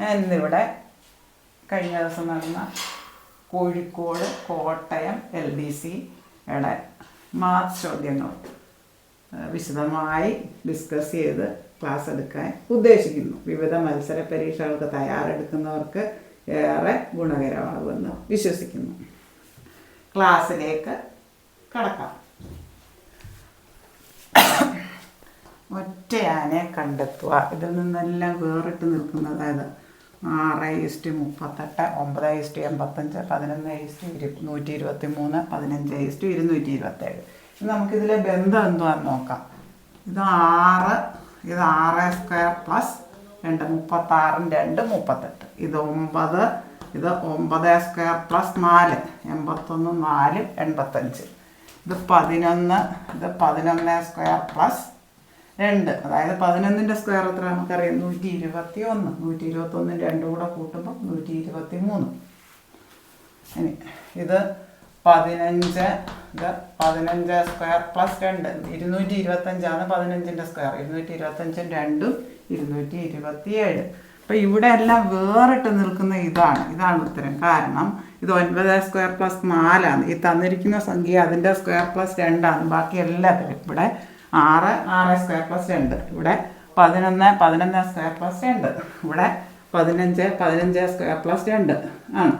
ഞാൻ ഇന്നിവിടെ കഴിഞ്ഞ ദിവസം നടന്ന കോഴിക്കോട് കോട്ടയം എൽ ഡി സിയുടെ മാത്സ് ചോദ്യങ്ങൾ വിശദമായി ഡിസ്കസ് ചെയ്ത് ക്ലാസ് എടുക്കാൻ ഉദ്ദേശിക്കുന്നു. വിവിധ മത്സര പരീക്ഷകൾക്ക് തയ്യാറെടുക്കുന്നവർക്ക് ഏറെ ഗുണകരമാകുമെന്ന് വിശ്വസിക്കുന്നു. ക്ലാസ്സിലേക്ക് കടക്കാം. ഒറ്റയാനെ കണ്ടെത്തുക. ഇതിൽ നിന്നെല്ലാം വേറിട്ട് നിൽക്കുന്നത് അതായത് ആറ് ഈസ്റ്റ് മുപ്പത്തെട്ട് ഒമ്പത് ഈസ്റ്റ് എൺപത്തഞ്ച് പതിനൊന്ന് ഈസ്റ്റ് ഇരു നൂറ്റി ഇരുപത്തി മൂന്ന് പതിനഞ്ച് ഈസ്റ്റ് ഇരുന്നൂറ്റി ഇരുപത്തേഴ്. നമുക്കിതിലെ ബന്ധം എന്തുവാന്ന് നോക്കാം. ഇത് ആറ് ഇത് ആറ് സ്ക്വയർ പ്ലസ് രണ്ട് മുപ്പത്താറും രണ്ട് മുപ്പത്തെട്ട്. ഇത് ഒമ്പത് ഇത് ഒമ്പത് സ്ക്വയർ പ്ലസ് നാല് എൺപത്തൊന്ന് നാല് എൺപത്തഞ്ച്. ഇത് പതിനൊന്ന് ഇത് പതിനൊന്ന് സ്ക്വയർ പ്ലസ് രണ്ട്. അതായത് പതിനൊന്നിന്റെ സ്ക്വയർ എത്ര നമുക്കറിയാം? നൂറ്റി ഇരുപത്തി ഒന്ന് നൂറ്റി ഇരുപത്തി ഒന്നും രണ്ടും കൂടെ കൂട്ടുമ്പോൾ നൂറ്റി ഇരുപത്തി മൂന്ന് ഇനി ഇത് പതിനഞ്ച് ഇത് പതിനഞ്ച് സ്ക്വയർ പ്ലസ് രണ്ട്. ഇരുന്നൂറ്റി ഇരുപത്തഞ്ചാണ് പതിനഞ്ചിന്റെ സ്ക്വയർ ഇരുന്നൂറ്റി ഇരുപത്തഞ്ചും രണ്ടും ഇരുന്നൂറ്റി ഇരുപത്തി ഏഴ് അപ്പം ഇവിടെ എല്ലാം വേറിട്ട് നിൽക്കുന്ന ഇതാണ്. ഇതാണ് ഉത്തരം. കാരണം ഇത് ഒൻപത് സ്ക്വയർ പ്ലസ് നാലാണ്. ഈ തന്നിരിക്കുന്ന സംഖ്യ അതിന്റെ സ്ക്വയർ പ്ലസ് രണ്ടാണ്. ബാക്കി എല്ലാത്തിലും ഇവിടെ ആറ് ആറ്. സ്ക്വയർ പ്ലസ് രണ്ട്. ഇവിടെ പതിനൊന്ന് പതിനൊന്ന് സ്ക്വയർ പ്ലസ് രണ്ട്. ഇവിടെ പതിനഞ്ച് പതിനഞ്ച് സ്ക്വയർ പ്ലസ് രണ്ട് ആണ്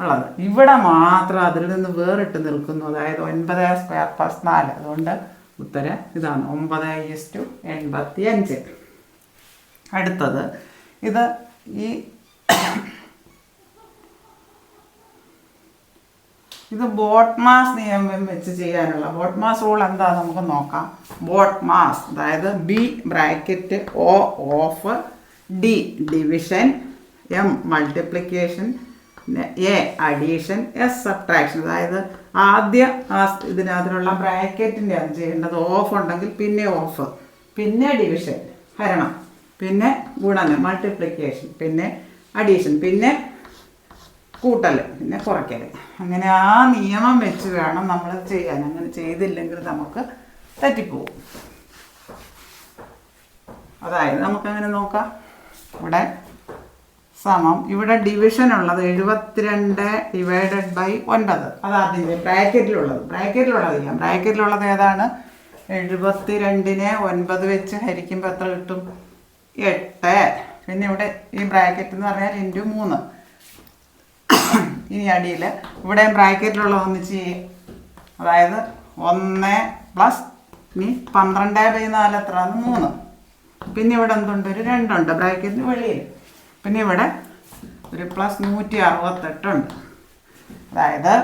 ഉള്ളത്. ഇവിടെ മാത്രം അതിൽ നിന്ന് വേറിട്ട് നിൽക്കുന്നു. അതായത് ഒൻപത് സ്ക്വയർ പ്ലസ് നാല്. അതുകൊണ്ട് ഉത്തരം ഇതാണ്. ഒമ്പത് ഈസ് ടു എൺപത്തി അഞ്ച് അടുത്തത് ഇത് ഈ ഇത് ബോട്ട് മാസ് നിയമം വെച്ച് ചെയ്യാനുള്ള ബോട്ട് മാസ് റൂൾ എന്താ നമുക്ക് നോക്കാം. ബോട്ട് മാസ് അതായത് B bracket O of D division M multiplication A addition S subtraction. അതായത് ആദ്യ ആ ഇതിനകത്തിനുള്ള ബ്രാക്കറ്റിന്റെ അത് ചെയ്യേണ്ടത് ഓഫ് ഉണ്ടെങ്കിൽ പിന്നെ ഓഫ് പിന്നെ ഡിവിഷൻ ഹരണം പിന്നെ ഗുണനം മൾട്ടിപ്ലിക്കേഷൻ പിന്നെ അഡീഷൻ പിന്നെ കൂട്ടൽ പിന്നെ കുറയ്ക്കൽ അങ്ങനെ ആ നിയമം വെച്ച് വേണം നമ്മൾ ചെയ്യാൻ. അങ്ങനെ ചെയ്തില്ലെങ്കിൽ നമുക്ക് തെറ്റിപ്പോവും. അതായത് നമുക്കങ്ങനെ നോക്കാം. ഇവിടെ സമം ഇവിടെ ഡിവിഷൻ ഉള്ളത് എഴുപത്തിരണ്ട് ഡിവൈഡഡ് ബൈ ഒൻപത്. അതാദ്യം ബ്രാക്കറ്റിലുള്ളത്. ബ്രാക്കറ്റിലുള്ളത് ചെയ്യാം. ബ്രാക്കറ്റിലുള്ളത് ഏതാണ്? എഴുപത്തിരണ്ടിനെ ഒൻപത് വെച്ച് ഹരിക്കുമ്പോൾ എത്ര കിട്ടും? എട്ട്. പിന്നെ ഇവിടെ ഈ ബ്രാക്കറ്റ് എന്ന് പറഞ്ഞാൽ ഇന്റു മൂന്ന്. ഇനി അടിയിൽ ഇവിടെ ബ്രാക്കറ്റിലുള്ള ഒന്നിച്ച് അതായത് ഒന്ന് പ്ലസ് ഇനി പന്ത്രണ്ട് ബൈ നാല് എത്രയാണ് മൂന്ന്. പിന്നെ ഇവിടെ എന്തുണ്ട്? ഒരു രണ്ടുണ്ട്. ബ്രാക്കറ്റിന് വെളിയിൽ. പിന്നെ ഇവിടെ ഒരു പ്ലസ് നൂറ്റി അറുപത്തെട്ടുണ്ട് അതായത്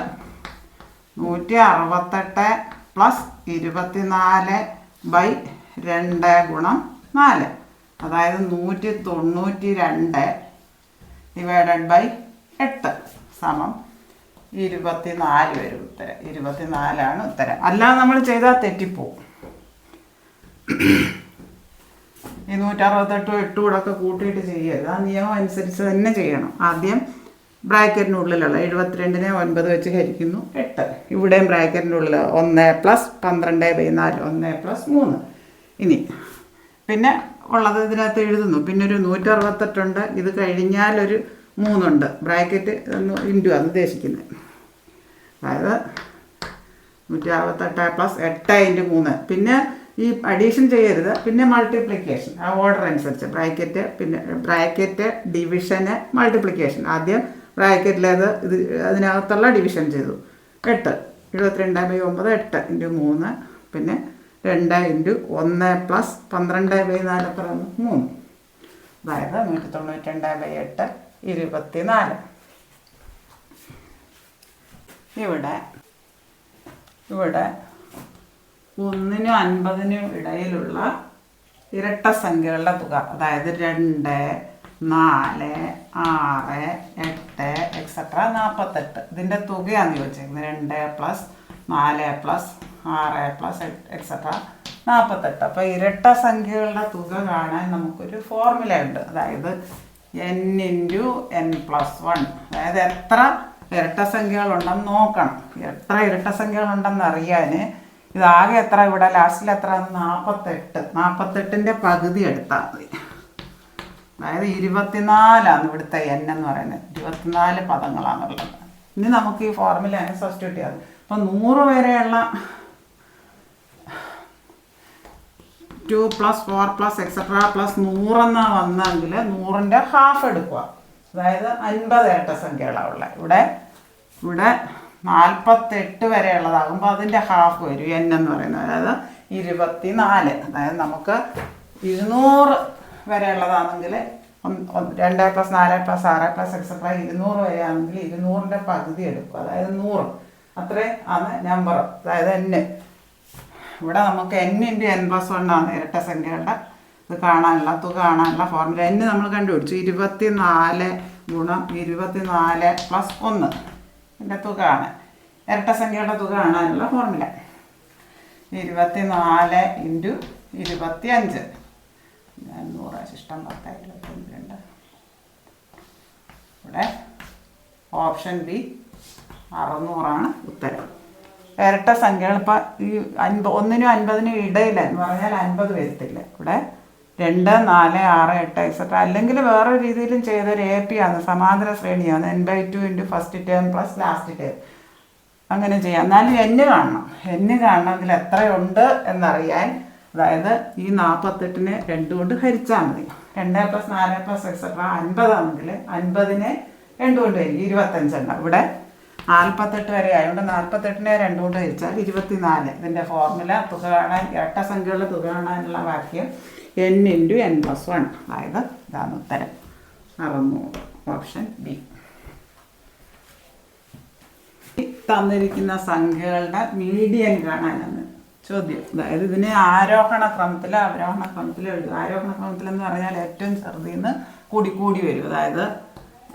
നൂറ്റി അറുപത്തെട്ട് പ്ലസ് ഇരുപത്തിനാല് ബൈ രണ്ട് ഗുണം നാല്. അതായത് നൂറ്റി തൊണ്ണൂറ്റി രണ്ട് ഡിവൈഡഡ് ബൈ എട്ട് സമം ഇരുപത്തിനാല് വരും ഉത്തരം. ഇരുപത്തിനാലാണ് ഉത്തരം. അല്ലാതെ നമ്മൾ ചെയ്താൽ തെറ്റിപ്പോവും. ഈ നൂറ്ററുപത്തെട്ടും എട്ടും കൂടെ ഒക്കെ കൂട്ടിയിട്ട് ചെയ്യരുത്. ആ നിയമം അനുസരിച്ച് തന്നെ ചെയ്യണം. ആദ്യം ബ്രാക്കറ്റിനുള്ളിലുള്ള എഴുപത്തിരണ്ടിനെ ഒൻപത് വെച്ച് ഹരിക്കുന്നു. എട്ട്. ഇവിടെയും ബ്രാക്കറ്റിനുള്ളിൽ ഒന്ന് പ്ലസ് പന്ത്രണ്ട് ബൈ നാല് ഒന്ന് പ്ലസ് മൂന്ന്. ഇനി പിന്നെ ഉള്ളത് ഇതിനകത്ത് എഴുതുന്നു. പിന്നെ ഒരു നൂറ്ററുപത്തെട്ടുണ്ട് ഇത് കഴിഞ്ഞാൽ ഒരു മൂന്നുണ്ട്. ബ്രാക്കറ്റ് ഇന്റു ആണ് ഉദ്ദേശിക്കുന്നത് അതായത് നൂറ്റി അറുപത്തെട്ട് പ്ലസ് എട്ട് ഇന്റു മൂന്ന്. പിന്നെ ഈ അഡീഷൻ ചെയ്യരുത്. പിന്നെ മൾട്ടിപ്ലിക്കേഷൻ ആ ഓർഡർ അനുസരിച്ച്. ബ്രാക്കറ്റ് പിന്നെ ബ്രാക്കറ്റ് ഡിവിഷന് മൾട്ടിപ്ലിക്കേഷൻ ആദ്യം ബ്രാക്കറ്റിലേത് ഇത് അതിനകത്തുള്ള ഡിവിഷൻ ചെയ്തു. എട്ട്. എഴുപത്തിരണ്ട് ബൈ ഒമ്പത് എട്ട് ഇന്റു മൂന്ന്. പിന്നെ രണ്ട് ഇന്റു ഒന്ന് പ്ലസ് പന്ത്രണ്ട് ബൈ നാല്? മൂന്ന്. അതായത് നൂറ്റി തൊണ്ണൂറ്റി രണ്ട് ബൈ എട്ട് ഇരുപത്തിനാല്. ഇവിടെ ഇവിടെ ഒന്നിനും അൻപതിനും ഇടയിലുള്ള ഇരട്ട സംഖ്യകളുടെ തുക അതായത് രണ്ട് നാല് ആറ് എട്ട് എക്സെട്ര നാൽപ്പത്തെട്ട് ഇതിന്റെ തുകയാണ് ചോദിച്ചേക്കുന്നത്. രണ്ട് പ്ലസ് നാല് പ്ലസ് ആറ് പ്ലസ് എക്സെട്ര നാൽപ്പത്തെട്ട് അപ്പോൾ ഇരട്ട സംഖ്യകളുടെ തുക കാണാൻ നമുക്കൊരു ഫോർമുല ഉണ്ട്. അതായത് n into n plus one അതായത് എത്ര ഇരട്ട സംഖ്യകളുണ്ടെന്ന് നോക്കണം. എത്ര ഇരട്ട സംഖ്യകളുണ്ടെന്ന് അറിയാൻ ഇതാകെ എത്ര ഇവിടെ? ലാസ്റ്റിൽ എത്ര? നാൽപ്പത്തെട്ട് നാൽപ്പത്തെട്ടിന്റെ പകുതി എടുത്താൽ മതി. അതായത് ഇരുപത്തിനാലാണ് ഇവിടുത്തെ എൻ എന്ന് പറയുന്നത്. ഇരുപത്തിനാല് പദങ്ങളാണുള്ളത്. ഇനി നമുക്ക് ഈ ഫോർമുല സബ്സ്റ്റിറ്റ്യൂട്ട് ചെയ്യാം അപ്പോൾ നൂറ് വരെയുള്ള two plus four plus etcetera plus നൂറെന്ന് വന്നെങ്കിൽ നൂറിന്റെ ഹാഫ് എടുക്കുക. അതായത് അൻപത് ഏട്ട സംഖ്യകളാണ് ഉള്ളത് ഇവിടെ ഇവിടെ നാൽപ്പത്തെട്ട് വരെ ഉള്ളതാകുമ്പോൾ അതിന്റെ ഹാഫ് വരും. എൻ എന്ന് പറയുന്നത്. അതായത് ഇരുപത്തി നാല് അതായത് നമുക്ക് ഇരുന്നൂറ് വരെ ഉള്ളതാണെങ്കിൽ രണ്ട് പ്ലസ് നാല് പ്ലസ് ആറ് പ്ലസ് എക്സെട്ര ഇരുന്നൂറ് വരെ ആണെങ്കിൽ ഇരുന്നൂറിന്റെ പകുതി എടുക്കും അതായത് നൂറ്. അത്രയും ആണ് നമ്പർ അതായത് എന്നെ ഇവിടെ നമുക്ക് എൻ ഇന്റു എൻ പ്ലസ് വണ്ണാണ് ഇരട്ട സംഖ്യകളുടെ. ഇത് കാണാനുള്ള തുക കാണാനുള്ള ഫോർമുല എൻ നമ്മൾ കണ്ടുപിടിച്ചു. ഇരുപത്തി നാല് ഗുണം ഇരുപത്തി നാല് പ്ലസ് ഒന്ന്. ഇതിന്റെ തുക ആണ്. ഇരട്ട സംഖ്യകളുടെ തുക കാണാനുള്ള ഫോർമുല ഇരുപത്തി നാല് ഇന്റു ഇരുപത്തി അഞ്ച് നൂറ് ശിഷ്ടം പത്ത് ഇരുപത്തി രണ്ട് ഇവിടെ ഓപ്ഷൻ ബി അറുന്നൂറാണ് ഉത്തരം. ഇരട്ട സംഖ്യകൾ. ഇപ്പം ഈ അൻപ ഒന്നിനും അൻപതിനും ഇടയില്ല എന്ന് പറഞ്ഞാൽ അൻപത് വരത്തില്ല. ഇവിടെ രണ്ട് നാല് ആറ് എട്ട് എക്സെട്ര അല്ലെങ്കിൽ വേറെ രീതിയിലും ചെയ്തൊരു എ പി ആണ് സമാന്തര ശ്രേണിയാണ്. N by two into first term plus last term. അങ്ങനെ ചെയ്യാം. എന്നാലും എന്നു കാണണം. എന്നു കാണണമെങ്കിൽ എത്രയുണ്ട് എന്നറിയാൻ. അതായത് ഈ നാൽപ്പത്തെട്ടിനെ രണ്ട് കൊണ്ട് ഹരിച്ചാൽ മതി. രണ്ട് പ്ലസ് നാല് പ്ലസ് എക്സെട്ര അൻപതാണെങ്കിൽ അൻപതിനെ രണ്ട് കൊണ്ട് ഹരി ഇരുപത്തഞ്ചെണ്ണം. ഇവിടെ നാൽപ്പത്തെട്ട് വരെ ആയതുകൊണ്ട് നാൽപ്പത്തെട്ടിനെ രണ്ട് കൊണ്ട് ഹരിച്ചാൽ ഇരുപത്തിനാല്. ഇതിന്റെ ഫോർമുല തുക കാണാൻ ഇരട്ട സംഖ്യകളുടെ തുക കാണാനുള്ള വാക്യം n into n plus one അതായത് ഇതാണ് ഉത്തരം. അറുന്നൂറ്. ഓപ്ഷൻ ബി തന്നിരിക്കുന്ന സംഖ്യകളുടെ മീഡിയൻ കാണാനാണ് ചോദ്യം. അതായത് ഇതിനെ ആരോഹണ ക്രമത്തിൽ അവരോഹണ ക്രമത്തിൽ എഴുതുക. ആരോഹണ ക്രമത്തിൽ എന്ന് പറഞ്ഞാൽ ഏറ്റവും ചെറുതിൽ നിന്ന് കൂടി കൂടി വരും. അതായത്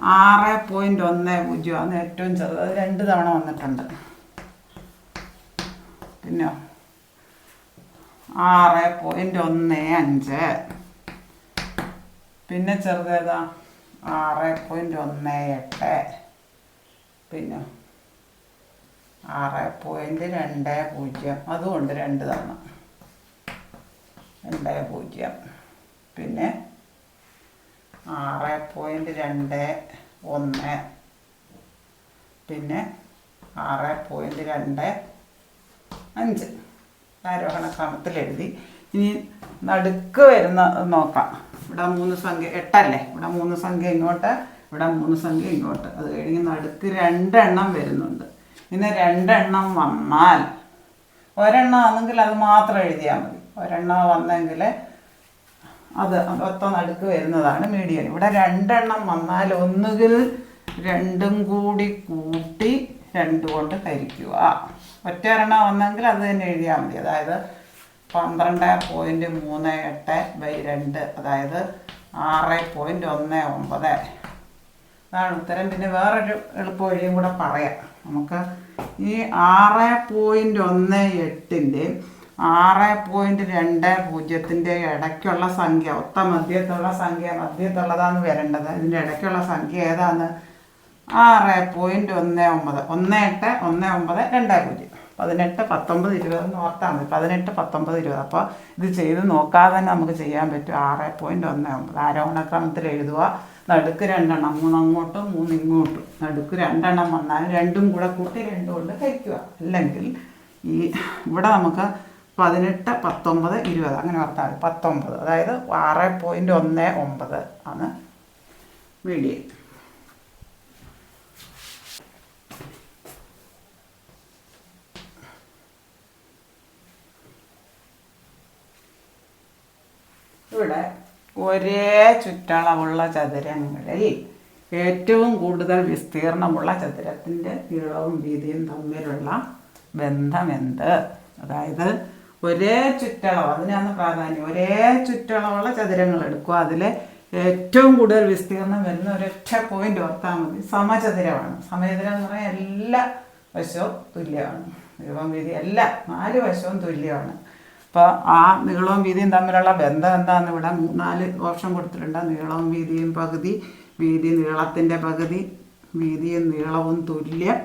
ആറ് പോയിന്റ് ഒന്ന് പൂജ്യം ആണ് ഏറ്റവും ചെറുത്. അത് രണ്ട് തവണ വന്നിട്ടുണ്ട്. പിന്നെ? ആറ് പോയിന്റ് ഒന്ന് അഞ്ച്. പിന്നെ ചെറുതേതാ ആറ് പോയിന്റ് ഒന്ന് എട്ട്. പിന്നെ? ആറ് പോയിന്റ് രണ്ട് പൂജ്യം. അതുകൊണ്ട് രണ്ട് തവണ. രണ്ട് പൂജ്യം. പിന്നെ ആറ് പോയിന്റ് രണ്ട് ഒന്ന്. പിന്നെ ആറ് പോയിന്റ് രണ്ട് അഞ്ച്. ആരോഹണ ക്രമത്തിൽ എഴുതി ഇനി നടുക്ക് വരുന്ന നോക്കാം. ഇവിടെ മൂന്ന് സംഖ്യ എട്ടല്ലേ? ഇവിടെ മൂന്ന് സംഖ്യ ഇങ്ങോട്ട് ഇവിടെ മൂന്ന് സംഖ്യ ഇങ്ങോട്ട്. അത് കഴിഞ്ഞ് നടുക്ക് രണ്ടെണ്ണം വരുന്നുണ്ട്. പിന്നെ രണ്ടെണ്ണം വന്നാൽ ഒരെണ്ണം ആണെങ്കിൽ അത് മാത്രം എഴുതിയാൽ മതി. ഒരെണ്ണം വന്നെങ്കിൽ അത് ഒത്ത നടുക്ക് വരുന്നതാണ് മീഡിയൻ ഇവിടെ രണ്ടെണ്ണം വന്നാൽ ഒന്നുകിൽ രണ്ടും കൂടി കൂട്ടി രണ്ട് കൊണ്ട് ഹരിക്കുക. ഒറ്റ ഒരെണ്ണം വന്നെങ്കിൽ അത് തന്നെ എഴുതിയാൽ മതി. അതായത് പന്ത്രണ്ട് പോയിന്റ് മൂന്ന് എട്ട് ബൈ രണ്ട് അതായത് ആറ് പോയിന്റ് ഒന്ന് ഒമ്പത്. അതാണ് ഉത്തരം. പിന്നെ വേറൊരു എളുപ്പ വഴിയും കൂടെ പറയാം. നമുക്ക് ഈ ആറ് പോയിന്റ് ഒന്ന് എട്ടിന്റെ ആറ് പോയിന്റ് രണ്ട് പൂജ്യത്തിന്റെ ഇടയ്ക്കുള്ള സംഖ്യ. ഒത്ത മധ്യത്തുള്ള സംഖ്യ മധ്യത്തുള്ളതാണ് വരേണ്ടത്. ഇതിന്റെ ഇടയ്ക്കുള്ള സംഖ്യ ഏതാണ്? ആറ് പോയിന്റ് ഒന്ന് ഒമ്പത്. ഒന്ന് എട്ട് ഒന്ന് ഒമ്പത് രണ്ട് പൂജ്യം. പതിനെട്ട് പത്തൊമ്പത് ഇരുപത് എന്ന് ഓർത്താൽ മതി പതിനെട്ട് പത്തൊമ്പത് ഇരുപത്. അപ്പോൾ ഇത് ചെയ്ത് നോക്കാതെ തന്നെ നമുക്ക് ചെയ്യാൻ പറ്റും. ആറ് പോയിന്റ് ഒന്ന് ഒമ്പത്. ആരോഹണക്രമത്തിൽ എഴുതുക നടുക്ക് രണ്ടെണ്ണം. മൂന്ന് അങ്ങോട്ടും മൂന്ന് ഇങ്ങോട്ടും നടുക്ക് രണ്ടെണ്ണം വന്നാൽ രണ്ടും കൂടെ കൂട്ടി രണ്ടും കൊണ്ട് കഴിക്കുക അല്ലെങ്കിൽ ഈ ഇവിടെ നമുക്ക് പതിനെട്ട് പത്തൊമ്പത് ഇരുപത്. അങ്ങനെ പറഞ്ഞാൽ മതി. പത്തൊമ്പത്. അതായത് ആറ് പോയിന്റ് ഒന്ന് ഒമ്പത് ആണ് മീഡിയം ഇവിടെ ഒരേ ചുറ്റളവുള്ള ചതുരങ്ങളിൽ ഏറ്റവും കൂടുതൽ വിസ്തീർണമുള്ള ചതുരത്തിന്റെ നീളവും വീതിയും തമ്മിലുള്ള ബന്ധമെന്ത് അതായത് ഒരേ ചുറ്റളവ് അതിനാണ് പ്രാധാന്യം. ഒരേ ചുറ്റളവുള്ള ചതുരങ്ങൾ എടുക്കുക. അതിലെ ഏറ്റവും കൂടുതൽ വിസ്തീർണം വരുന്ന ഒരൊറ്റ പോയിന്റ് ഓർത്താൽ മതി. സമചതുരമാണ്. സമചതുരം എന്ന് പറഞ്ഞാൽ എല്ലാ വശവും തുല്യമാണ്. നീളവും വീതി എല്ലാ നാല് വശവും തുല്യമാണ്. അപ്പോൾ ആ നീളവും വീതിയും തമ്മിലുള്ള ബന്ധം എന്താണെന്ന് ഇവിടെ നാല് ഓപ്ഷൻ കൊടുത്തിട്ടുണ്ട്. നീളവും വീതിയും പകുതി വീതി നീളത്തിന്റെ പകുതി വീതിയും നീളവും തുല്യം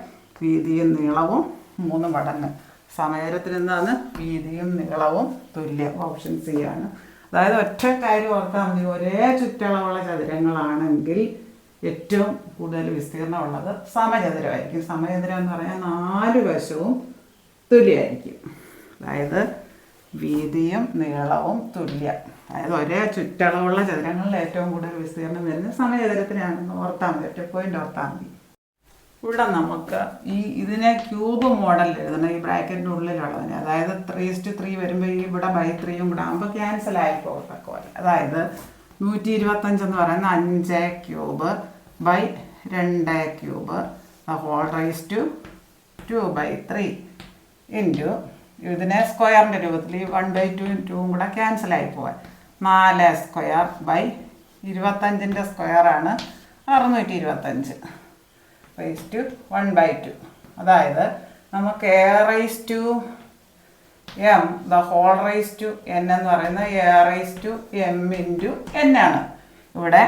വീതിയും നീളവും മൂന്ന് മടങ്ങ്. സമയത്തിന് എന്താണ് വീതിയും നീളവും തുല്യം ഓപ്ഷൻ സി ആണ് അതായത് ഒറ്റ കാര്യം ഓർത്താൽ മതി. ഒരേ ചുറ്റളവുള്ള ചതുരങ്ങളാണെങ്കിൽ ഏറ്റവും കൂടുതൽ വിസ്തീർണമുള്ളത് സമചതുരമായിരിക്കും. സമചതുരം എന്ന് പറഞ്ഞാൽ നാല് വശവും തുല്യമായിരിക്കും. അതായത് വീതിയും നീളവും തുല്യം. അതായത് ഒരേ ചുറ്റളവുള്ള ചതുരങ്ങളിൽ ഏറ്റവും കൂടുതൽ വിസ്തീർണം വരുന്നത് സമചതുരത്തിനാണെന്ന് ഓർത്താൽ മതി. ഒറ്റ പോയിന്റ് ഓർത്താൽ മതി. ഇവിടെ നമുക്ക് ഈ ഇതിനെ ക്യൂബ് മോഡൽ എഴുതണം. ഈ ബ്രാക്കറ്റിന്റെ ഉള്ളിലുള്ളതിന് അതായത് ത്രീ ടു ത്രീ വരുമ്പോൾ ഈ ഇവിടെ ബൈ ത്രീയും കൂടെ ആകുമ്പോൾ ക്യാൻസൽ ആയി പോകത്തക്ക പോലെ. അതായത് നൂറ്റി ഇരുപത്തഞ്ച് എന്ന് പറയുന്ന അഞ്ച് ക്യൂബ് ബൈ രണ്ട് cube whole raise to two by three into ഇതിനെ സ്ക്വയറിന്റെ രൂപത്തിൽ ഈ വൺ ബൈ ടു ടൂവും കൂടെ ക്യാൻസൽ ആയി പോകാൻ നാല് സ്ക്വയർ ബൈ ഇരുപത്തഞ്ചിന്റെ സ്ക്വയറാണ് അറുന്നൂറ്റി ഇരുപത്തഞ്ച് raise to one by two അതായത് നമുക്ക് a raise to m the whole raise to n എന്ന് പറയുന്നത് a raise to m into n ആണ്. ഇവിടെ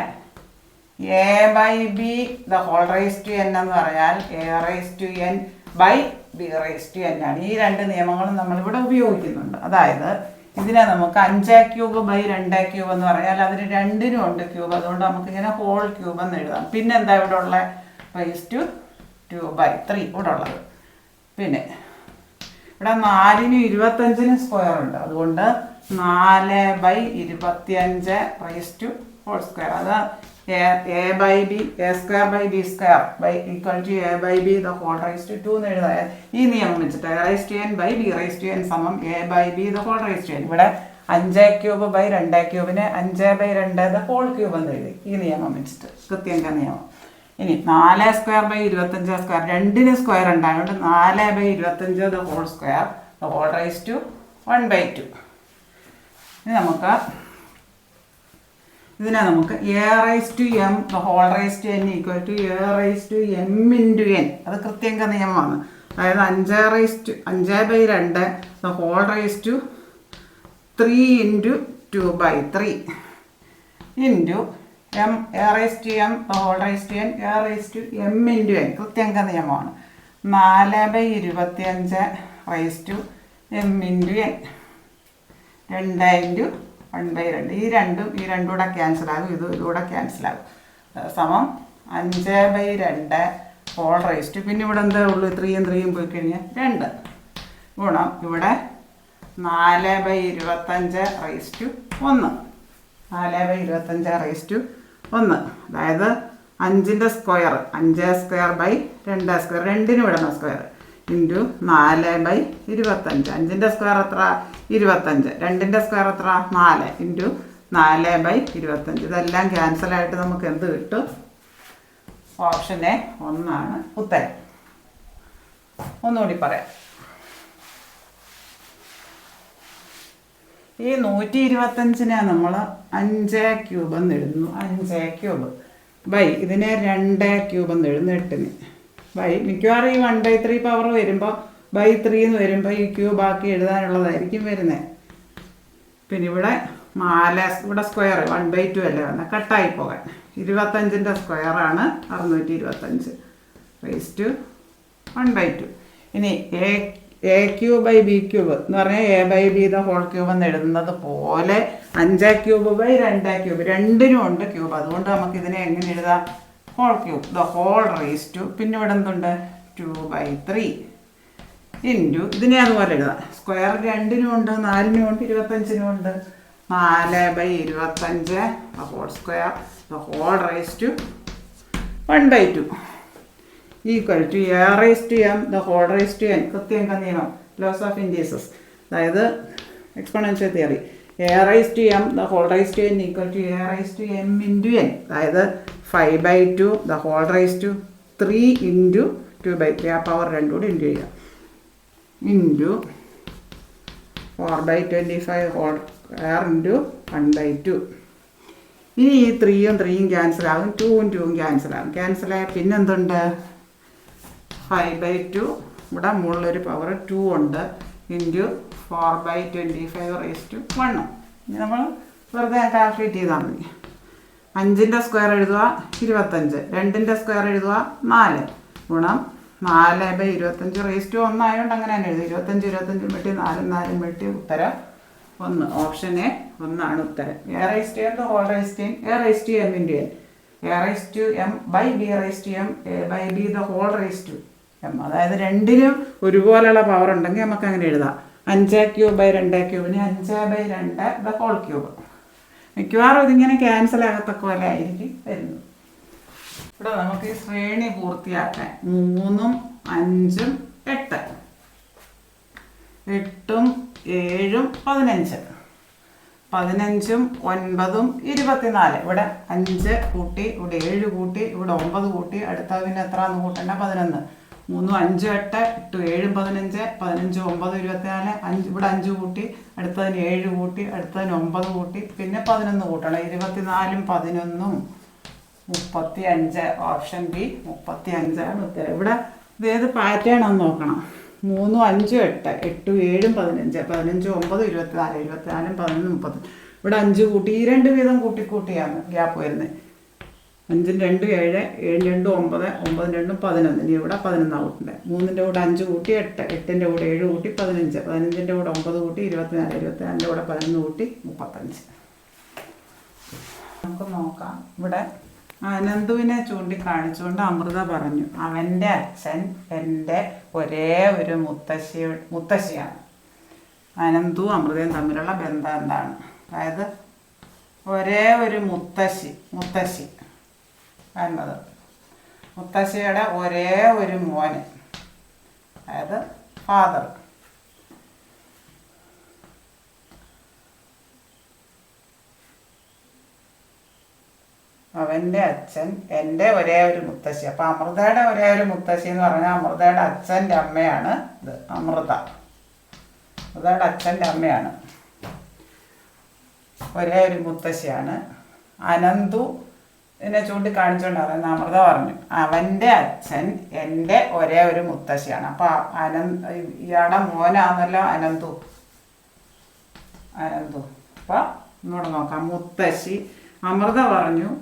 a by b the whole raise to n എന്ന് പറഞ്ഞാൽ a raise to n by b raise to n ആണ്. ഈ രണ്ട് നിയമങ്ങളും നമ്മളിവിടെ ഉപയോഗിക്കുന്നുണ്ട്. അതായത് ഇതിനെ നമുക്ക് അഞ്ച് ക്യൂബ് ബൈ രണ്ട് ക്യൂബ് എന്ന് പറഞ്ഞാൽ അതിന് രണ്ടിനും ഉണ്ട് ക്യൂബ് അതുകൊണ്ട് നമുക്ക് ഇങ്ങനെ ഹോൾ ക്യൂബ് എന്ന് എഴുതാം. പിന്നെന്താ ഇവിടെ ഉള്ള? Raise to two by three ഇവിടെ ഉള്ളത്. പിന്നെ ഇവിടെ നാലിനും ഇരുപത്തഞ്ചിനും സ്ക്വയർ ഉണ്ട്. അതുകൊണ്ട് നാല് ബൈ ഇരുപത്തിയഞ്ച് റൈസ് ടു ഹോൾ സ്ക്വയർ. അത് A by B A square by B square by equal to A by B the whole raise to two എന്ന് എഴുതാൻ. ഈ നിയമം വെച്ചിട്ട് A raise to N by B raise to N സമം A by B the whole raise to N. ഇവിടെ അഞ്ച് cube by രണ്ട് ക്യൂബിന് അഞ്ച് ബൈ രണ്ട് ദ ഹോൾ ക്യൂബ് എന്ന് എഴുതി. ഈ നിയമം വെച്ചിട്ട് കൃത്യങ്ക നിയമം. ഇനി നാല് സ്ക്വയർ ബൈ ഇരുപത്തഞ്ച് സ്ക്വയർ രണ്ടിന് സ്ക്വയർ ഉണ്ടായതുകൊണ്ട് നാല് ബൈ ഇരുപത്തഞ്ച് the whole square the whole raise to one by two ഇനി നമുക്ക് ഇതിനെ നമുക്ക് A raise to M the whole raise to N equal to A raise to M into N അത് കൃത്യങ്ക നിയമമാണ്. അതായത് അഞ്ച് റൈസ് ടു അഞ്ച് ബൈ രണ്ട് the whole raise to three into two by three into M A raise to M whole raise to N A raise to M into N കൃത്യങ്ക നിയമമാണ് നാല് by ഇരുപത്തിയഞ്ച് raise to M into N രണ്ട് into one by രണ്ട്. ഈ രണ്ടും ഈ രണ്ടും കൂടെ ക്യാൻസൽ ആകും ഇതും ഇതുകൂടെ ക്യാൻസൽ ആകും. സമം അഞ്ച് ബൈ രണ്ട് ഹോൾ റൈസ് ടു പിന്നെ ഇവിടെ എന്താ ഉള്ളൂ? ത്രീയും ത്രീയും പോയി കഴിഞ്ഞാൽ രണ്ട്. ഗുണം ഇവിടെ നാല് ബൈ ഇരുപത്തഞ്ച് റൈസ് ടു ഒന്ന്. നാല് ബൈ ഇരുപത്തഞ്ച് റൈസ് ടു ഒന്ന്. അതായത് അഞ്ചിന്റെ സ്ക്വയർ. അഞ്ച് സ്ക്വയർ ബൈ രണ്ട് സ്ക്വയർ. രണ്ടിന് വിടുന്ന സ്ക്വയർ? ഇന്റു നാല് ബൈ ഇരുപത്തഞ്ച്. അഞ്ചിന്റെ സ്ക്വയർ എത്ര? ഇരുപത്തഞ്ച്. രണ്ടിന്റെ സ്ക്വയർ എത്ര? നാല്. ഇന്റു നാല് ബൈ ഇരുപത്തഞ്ച്. ഇതെല്ലാം ക്യാൻസലായിട്ട് നമുക്ക് എന്ത് കിട്ടും? ഓപ്ഷൻ എ ഒന്നാണ് ഉത്തരം. ഒന്നുകൂടി പറയാം. ഈ നൂറ്റി ഇരുപത്തഞ്ചിനെ നമ്മൾ അഞ്ച് ക്യൂബ് എന്ന് എഴുതുന്നു. അഞ്ച് ക്യൂബ് ബൈ ഇതിനെ രണ്ട് ക്യൂബ് എന്ന് എഴുതുന്നു എട്ടിന്. ബൈ മിക്കവാറും ഈ വൺ ബൈ ത്രീ പവർ വരുമ്പോൾ ബൈ ത്രീ എന്ന് വരുമ്പോൾ ഈ ക്യൂബ് ആക്കി എഴുതാനുള്ളതായിരിക്കും വരുന്നത് പിന്നെ ഇവിടെ നാല് ഇവിടെ സ്ക്വയർ വൺ ബൈ ടു അല്ലേ വന്നത് കട്ടായി പോകാൻ. ഇരുപത്തഞ്ചിന്റെ സ്ക്വയറാണ് അറുന്നൂറ്റി ഇരുപത്തഞ്ച് raise to one by two ഇനി A A cube by B cube എന്ന് പറഞ്ഞാൽ A by B the whole cube എന്ന് എഴുതുന്നത് പോലെ അഞ്ചാ ക്യൂബ് ബൈ രണ്ടാ ക്യൂബ് രണ്ടിനും ഉണ്ട് ക്യൂബ് അതുകൊണ്ട് നമുക്ക് ഇതിനെ എങ്ങനെ എഴുതാം? Whole cube the whole raise to പിന്നെ ഇവിടെ എന്തുണ്ട്? ടു ബൈ ത്രീ ഇന്റു ഇതിനെ അതുപോലെ എഴുതാം. സ്ക്വയർ രണ്ടിനും ഉണ്ട് നാലിനും ഉണ്ട് ഇരുപത്തഞ്ചിനും ഉണ്ട്. നാല് ബൈ ഇരുപത്തഞ്ച് the whole square the whole raise to one by two equal to A raise to M the whole raise to N കൃത്യങ്ക നിയമം ലോസ് ഓഫ് ഇൻഡീസസ് അതായത് exponential theory A raise to M the whole raise to N equal to A raise to M into N അതായത് five by two the whole raise to three into two by three ആ power രണ്ടും കൂടി into ചെയ്യാം. Into four by twenty five whole R into one by two ഇനി ഈ ത്രീയും ത്രീയും ക്യാൻസലാകും ടൂവും ടൂവും ക്യാൻസലാകും ക്യാൻസലായ പിന്നെന്തുണ്ട് ഫൈവ് ബൈ ടു ഇവിടെ മുകളിലൊരു പവർ ടു ഉണ്ട്. Into four by twenty five raise to one ഇനി നമ്മൾ വെറുതെ കാൽക്കുലേറ്റ് ചെയ്താൽ മതി. അഞ്ചിന്റെ സ്ക്വയർ എഴുതുക ഇരുപത്തഞ്ച്. രണ്ടിന്റെ സ്ക്വയർ എഴുതുക നാല്. ഗുണം നാല് ബൈ ഇരുപത്തഞ്ച് റേസ് ടു ഒന്നായതുകൊണ്ട് അങ്ങനെ തന്നെ എഴുതും ഇരുപത്തഞ്ച് ഇരുപത്തഞ്ചും വെട്ടി നാലും നാലും വെട്ടി ഉത്തരം ഒന്ന്. ഓപ്ഷൻ എ ഒന്നാണ് ഉത്തരം. A raise to M whole raise to M raise to M into N A raise to M by B raise to M A by B the whole raise to അതായത് രണ്ടിലും ഒരുപോലെയുള്ള power ഉണ്ടെങ്കിൽ നമുക്ക് അങ്ങനെ എഴുതാം. അഞ്ച് cube by രണ്ട് ക്യൂബിന് അഞ്ച് by രണ്ട് ദ ഹോൾ ക്യൂബ് മിക്കവാറും ഇതിങ്ങനെ ക്യാൻസൽ ആകത്തക്ക പോലെ ആയിരിക്കും വരുന്നത്. ഇവിടെ നമുക്ക് ഈ ശ്രേണി പൂർത്തിയാക്കാൻ മൂന്നും അഞ്ചും എട്ട്. എട്ടും ഏഴും പതിനഞ്ച്. പതിനഞ്ചും ഒൻപതും ഇരുപത്തിനാല്. ഇവിടെ അഞ്ച് കൂട്ടി ഇവിടെ ഏഴ് കൂട്ടി ഇവിടെ ഒമ്പത് കൂട്ടി അടുത്ത പിന്നെ എത്ര എന്ന് കൂട്ടണ്ട? പതിനൊന്ന്. മൂന്നും അഞ്ചും എട്ട് എട്ട് ഏഴും പതിനഞ്ച് പതിനഞ്ചും ഒമ്പത് ഇരുപത്തിനാല് അഞ്ച് ഇവിടെ അഞ്ച് കൂട്ടി അടുത്തതിന് ഏഴ് കൂട്ടി അടുത്തതിന് ഒമ്പത് കൂട്ടി പിന്നെ പതിനൊന്ന് കൂട്ടണം. ഇരുപത്തിനാലും പതിനൊന്നും മുപ്പത്തി അഞ്ച് ഓപ്ഷൻ ബി മുപ്പത്തി അഞ്ചാണ് ഉത്തരം. ഇവിടെ ഇത് ഏത് പാറ്റേൺ ഒന്ന് നോക്കണം. മൂന്നും അഞ്ചും എട്ട് എട്ടും ഏഴും പതിനഞ്ച് പതിനഞ്ചും ഒമ്പത് ഇരുപത്തിനാല് ഇരുപത്തിനാലും പതിനൊന്ന് മുപ്പത്തി ഇവിടെ അഞ്ച് കൂട്ടി ഈ രണ്ട് വീതം കൂട്ടിക്കൂട്ടിയാണ് ഗ്യാപ്പ് വരുന്നത്. അഞ്ചും രണ്ടും ഏഴ് ഏഴ് രണ്ടും ഒമ്പത് ഒമ്പത് രണ്ടും പതിനൊന്ന്. ഇനി ഇവിടെ പതിനൊന്നാണ് കൂട്ടുന്നത് മൂന്നിന്റെ കൂടെ അഞ്ച് കൂട്ടി എട്ട് എട്ടിന്റെ കൂടെ ഏഴ് കൂട്ടി പതിനഞ്ച് പതിനഞ്ചിന്റെ കൂടെ ഒമ്പത് കൂട്ടി ഇരുപത്തിനാല് ഇരുപത്തിനാലിന്റെ കൂടെ പതിനൊന്ന് കൂട്ടി മുപ്പത്തഞ്ച്. നമുക്ക് നോക്കാം. ഇവിടെ അനന്തുവിനെ ചൂണ്ടിക്കാണിച്ചുകൊണ്ട് അമൃത പറഞ്ഞു അവന്റെ അച്ഛൻ എന്റെ ഒരേ ഒരു മുത്തശ്ശി മുത്തശ്ശിയാണ്. അനന്തു അമൃതയും തമ്മിലുള്ള ബന്ധം എന്താണ്? അതായത് ഒരേ ഒരു മുത്തശ്ശി മുത്തശ്ശി. എന്നത് മുത്തശ്ശിയുടെ ഒരേ ഒരു മോന്. അതായത് ഫാദർ അവന്റെ അച്ഛൻ എന്റെ ഒരേ ഒരു മുത്തശ്ശി. അപ്പം അമൃതയുടെ ഒരേ ഒരു മുത്തശ്ശി എന്ന് പറഞ്ഞാൽ അമൃതയുടെ അച്ഛന്റെ അമ്മയാണ് ഇത്. അമൃത. അമൃതയുടെ അച്ഛന്റെ അമ്മയാണ്. ഒരേ ഒരു മുത്തശ്ശിയാണ്. അനന്തു എന്നെ ചൂണ്ടി കാണിച്ചുകൊണ്ടാണ് അമൃത പറഞ്ഞു. അവന്റെ അച്ഛൻ എന്റെ ഒരേ ഒരു മുത്തശ്ശിയാണ്. അപ്പോൾ അനന്ത് ഇയാളുടെ മോനാണല്ലോ അനന്തു. അനന്തു. അപ്പോൾ ഇങ്ങോട്ട് നോക്കാം. മുത്തശ്ശി. അമൃത പറഞ്ഞു.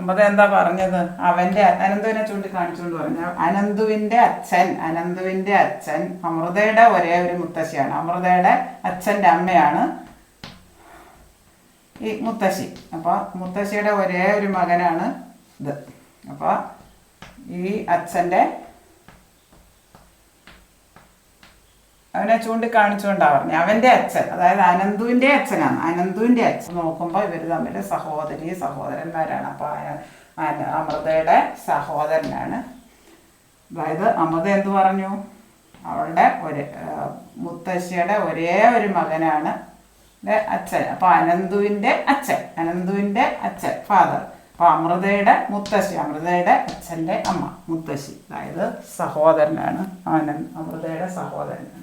അമൃത എന്താ പറഞ്ഞത്? അവന്റെ അനന്തുവിനെ ചൂണ്ടിക്കാണിച്ചുകൊണ്ട് പറഞ്ഞു. അനന്തുവിന്റെ അച്ഛൻ അനന്തുവിന്റെ അച്ഛൻ അമൃതയുടെ ഒരേ ഒരു മുത്തശ്ശിയാണ്. അമൃതയുടെ അച്ഛന്റെ അമ്മയാണ് ഈ മുത്തശ്ശി. അപ്പോൾ മുത്തശ്ശിയുടെ ഒരേ ഒരു മകനാണ് ഇത്. അപ്പോൾ ഈ അച്ഛന്റെ അവനെ ചൂണ്ടിക്കാണിച്ചുകൊണ്ടാണ്. പറഞ്ഞു അവന്റെ അച്ഛൻ അതായത് അനന്തുവിന്റെ അച്ഛനാണ്. അനന്തുവിന്റെ അച്ഛൻ. നോക്കുമ്പോൾ ഇവർ തമ്മിൽ സഹോദരി സഹോദരന്മാരാണ്. അപ്പോൾ അമൃതയുടെ സഹോദരനാണ്. അതായത് അമൃത എന്തു പറഞ്ഞു? അവളുടെ ഒരു മുത്തശ്ശിയുടെ ഒരേ ഒരു മകനാണ് അച്ഛൻ. അപ്പോൾ അനന്തുവിന്റെ അച്ഛൻ. അനന്തുവിന്റെ അച്ഛൻ. ഫാദർ അപ്പോൾ അമൃതയുടെ മുത്തശ്ശി. അമൃതയുടെ അച്ഛന്റെ അമ്മ. മുത്തശ്ശി. അതായത് സഹോദരനാണ് അനന്ത് അമൃതയുടെ സഹോദരനാണ്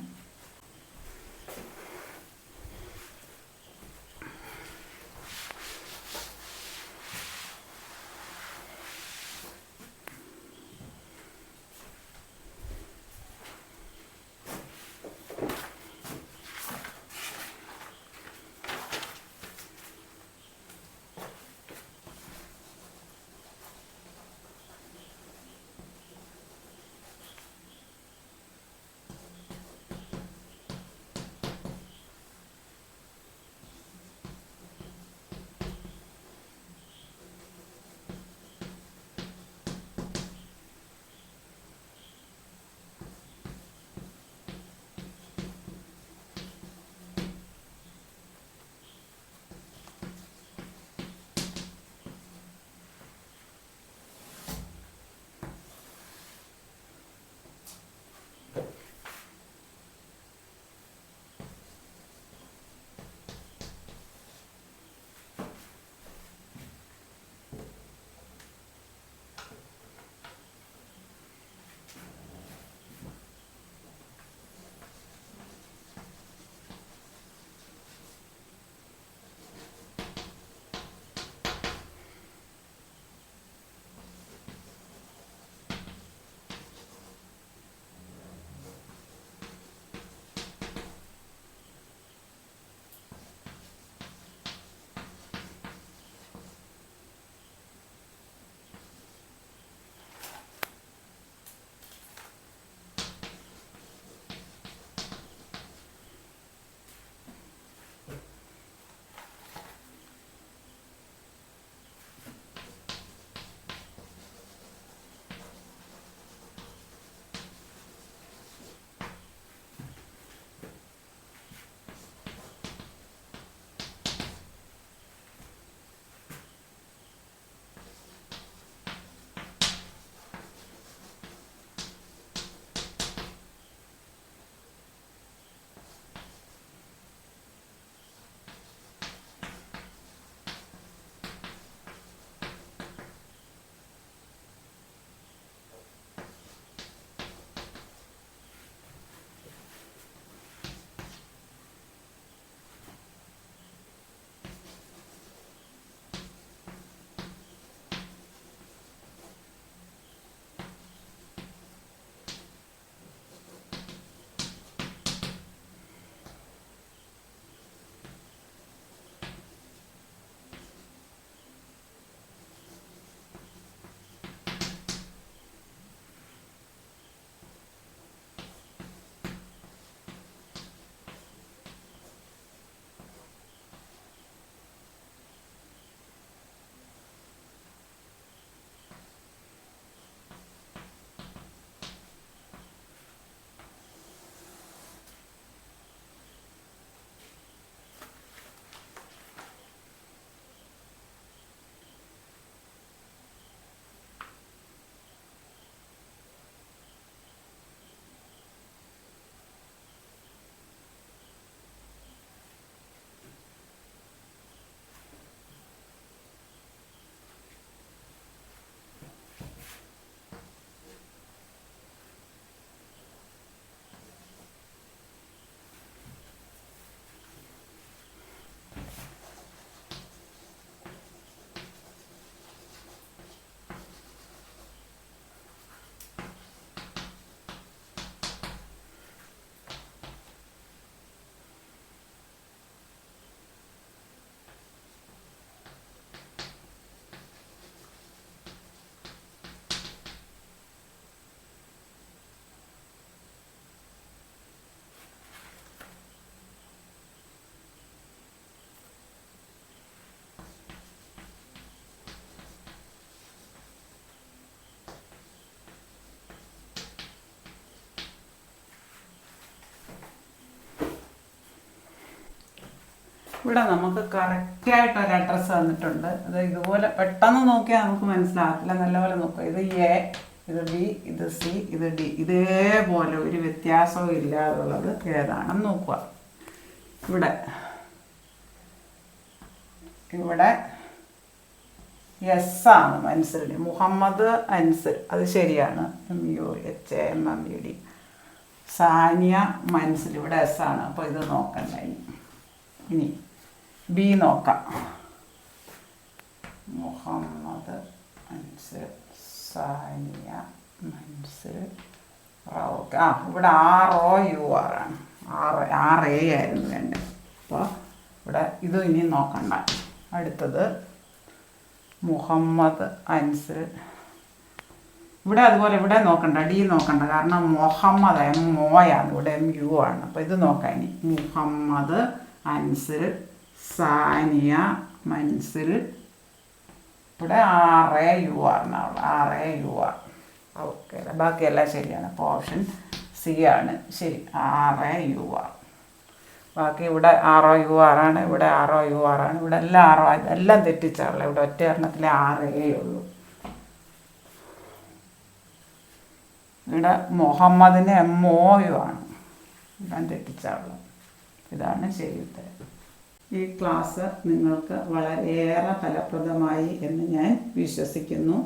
ഇവിടെ നമുക്ക് കറക്റ്റായിട്ട് ഒരു അഡ്രസ്സ് തന്നിട്ടുണ്ട് അത് ഇതുപോലെ പെട്ടെന്ന് നോക്കിയാൽ നമുക്ക് മനസ്സിലാകത്തില്ല. നല്ലപോലെ നോക്കുക. ഇത് എ ഇത് ബി ഇത് സി ഇത് ഡി ഇതേപോലെ ഒരു വ്യത്യാസവും ഇല്ലാതുള്ളത് ഏതാണെന്ന് നോക്കുക. ഇവിടെ. ഇവിടെ എസ് ആണ് അൻസറിന് മുഹമ്മദ് അൻസർ അത് ശരിയാണ്. M U H A M M U D Sania Manzil. ഇവിടെ എസ് ആണ്. അപ്പോൾ ഇത് നോക്കണ്ട ഇനി. ബി നോക്കാം. മുഹമ്മദ് അൻസർ സാനിയ മൻസർ റൗക്ക് ആ ഇവിടെ ആർ ഒ യു ആർ ആണ്. ആർ ആർ എ ആയിരുന്നു വേണ്ടത് അപ്പോൾ ഇവിടെ ഇത് ഇനി നോക്കണ്ട. അടുത്തത് മുഹമ്മദ് അൻസിൽ ഇവിടെ അതുപോലെ ഇവിടെ നോക്കണ്ട ഡി നോക്കണ്ട. കാരണം മുഹമ്മദ് എം മോയാണ് ഇവിടെ എം യു ആണ്. അപ്പോൾ ഇത് നോക്കാം ഇനി. മുഹമ്മദ് അൻസർ സാനിയ മൻസിൽ. ഇവിടെ ആറ് യു ആറിനാവുള്ളൂ ആറ് യു ആർ ഓക്കെ ബാക്കിയെല്ലാം ശരിയാണ്. അപ്പോൾ ഓപ്ഷൻ സി ആണ്. ശരി ആറ് യു ആർ ബാക്കി ഇവിടെ ആറോ യു ആറാണ് ഇവിടെ ആറോ യു ആറാണ് ഇവിടെ എല്ലാം ആറോ എല്ലാം തെറ്റിച്ചാണല്ലോ? ഇവിടെ ഒറ്റ എണ്ണത്തിലെ ആറേ ഉള്ളൂ. ഇവിടെ മുഹമ്മദിന് എം ഒ യു ആണ്. ഇതാണ് തെറ്റിച്ചാറുള്ളത് ഇതാണ് ശരി ഉത്തരം ഈ ക്ലാസ് നിങ്ങൾക്ക് വളരെയേറെ ഫലപ്രദമായി എന്ന് ഞാൻ വിശ്വസിക്കുന്നു.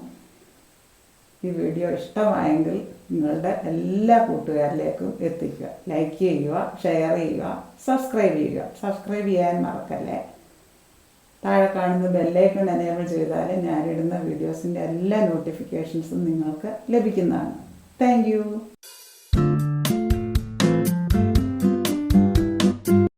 ഈ വീഡിയോ ഇഷ്ടമായെങ്കിൽ നിങ്ങളുടെ എല്ലാ കൂട്ടുകാരിലേക്കും എത്തിക്കുക. ലൈക്ക് ചെയ്യുക ഷെയർ ചെയ്യുക സബ്സ്ക്രൈബ് ചെയ്യുക. സബ്സ്ക്രൈബ് ചെയ്യാൻ മറക്കല്ലേ? താഴെ കാണുന്ന ബെല്ലൈക്കൺ എനേബിൾ ചെയ്താൽ ഞാനിടുന്ന വീഡിയോസിന്റെ എല്ലാ നോട്ടിഫിക്കേഷൻസും നിങ്ങൾക്ക് ലഭിക്കുന്നതാണ്. താങ്ക്